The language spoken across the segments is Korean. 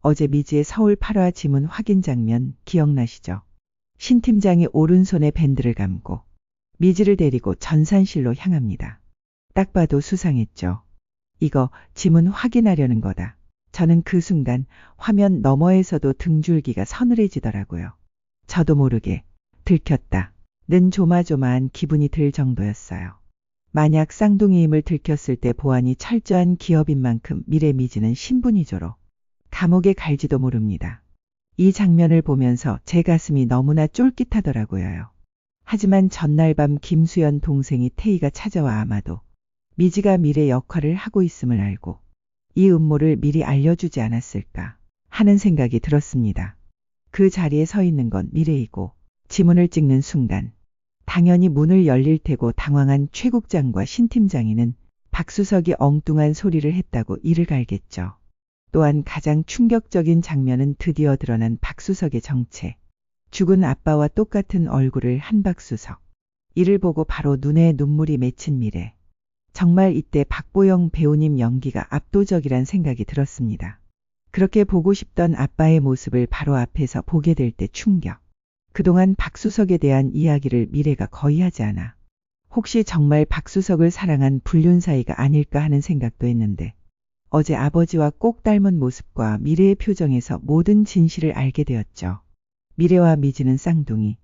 어제 미지의 서울 8화 지문 확인 장면 기억나시죠? 신 팀장이 오른손에 밴드를 감고 미지를 데리고 전산실로 향합니다. 딱 봐도 수상했죠. 이거 지문 확인하려는 거다. 저는 그 순간 화면 너머에서도 등줄기가 서늘해지더라고요. 저도 모르게 들켰다. 는 조마조마한 기분이 들 정도였어요. 만약 쌍둥이임을 들켰을 때 보안이 철저한 기업인 만큼 미래 미지는 신분이조로 감옥에 갈지도 모릅니다. 이 장면을 보면서 제 가슴이 너무나 쫄깃하더라고요. 하지만 전날 밤 김수연 동생이 태희가 찾아와 아마도 미지가 미래 역할을 하고 있음을 알고 이 음모를 미리 알려주지 않았을까 하는 생각이 들었습니다. 그 자리에 서 있는 건 미래이고 지문을 찍는 순간 당연히 문을 열릴 테고 당황한 최 국장과 신 팀장이는 박수석이 엉뚱한 소리를 했다고 이를 갈겠죠. 또한 가장 충격적인 장면은 드디어 드러난 박수석의 정체. 죽은 아빠와 똑같은 얼굴을 한 박수석. 이를 보고 바로 눈에 눈물이 맺힌 미래. 정말 이때 박보영 배우님 연기가 압도적이란 생각이 들었습니다. 그렇게 보고 싶던 아빠의 모습을 바로 앞에서 보게 될 때 충격. 그동안 박수석에 대한 이야기를 미래가 거의 하지 않아. 혹시 정말 박수석을 사랑한 불륜 사이가 아닐까 하는 생각도 했는데 어제 아버지와 꼭 닮은 모습과 미래의 표정에서 모든 진실을 알게 되었죠. 미래와 미지는 쌍둥이.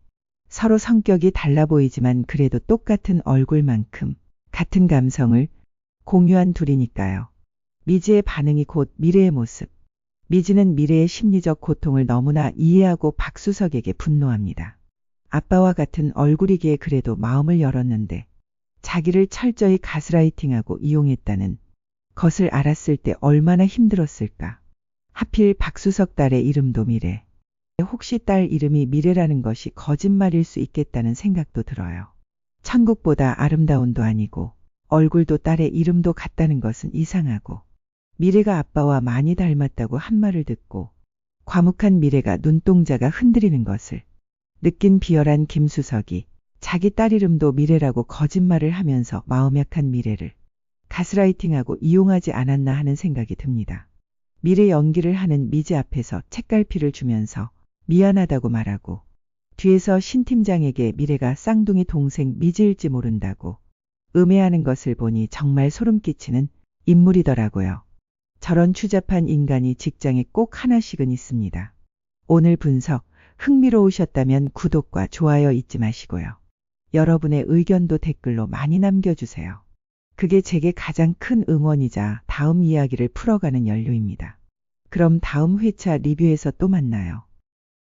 서로 성격이 달라 보이지만 그래도 똑같은 얼굴만큼 같은 감성을 공유한 둘이니까요. 미지의 반응이 곧 미래의 모습. 미지는 미래의 심리적 고통을 너무나 이해하고 박수석에게 분노합니다. 아빠와 같은 얼굴이기에 그래도 마음을 열었는데 자기를 철저히 가스라이팅하고 이용했다는 것을 알았을 때 얼마나 힘들었을까. 하필 박수석 딸의 이름도 미래. 혹시 딸 이름이 미래라는 것이 거짓말일 수 있겠다는 생각도 들어요. 천국보다 아름다운도 아니고 얼굴도 딸의 이름도 같다는 것은 이상하고 미래가 아빠와 많이 닮았다고 한 말을 듣고 과묵한 미래가 눈동자가 흔들리는 것을 느낀 비열한 김수석이 자기 딸 이름도 미래라고 거짓말을 하면서 마음 약한 미래를 가스라이팅하고 이용하지 않았나 하는 생각이 듭니다. 미래 연기를 하는 미지 앞에서 책갈피를 주면서 미안하다고 말하고 뒤에서 신 팀장에게 미래가 쌍둥이 동생 미지일지 모른다고 음해하는 것을 보니 정말 소름 끼치는 인물이더라고요. 저런 추잡한 인간이 직장에 꼭 하나씩은 있습니다. 오늘 분석 흥미로우셨다면 구독과 좋아요 잊지 마시고요. 여러분의 의견도 댓글로 많이 남겨주세요. 그게 제게 가장 큰 응원이자 다음 이야기를 풀어가는 연료입니다. 그럼 다음 회차 리뷰에서 또 만나요.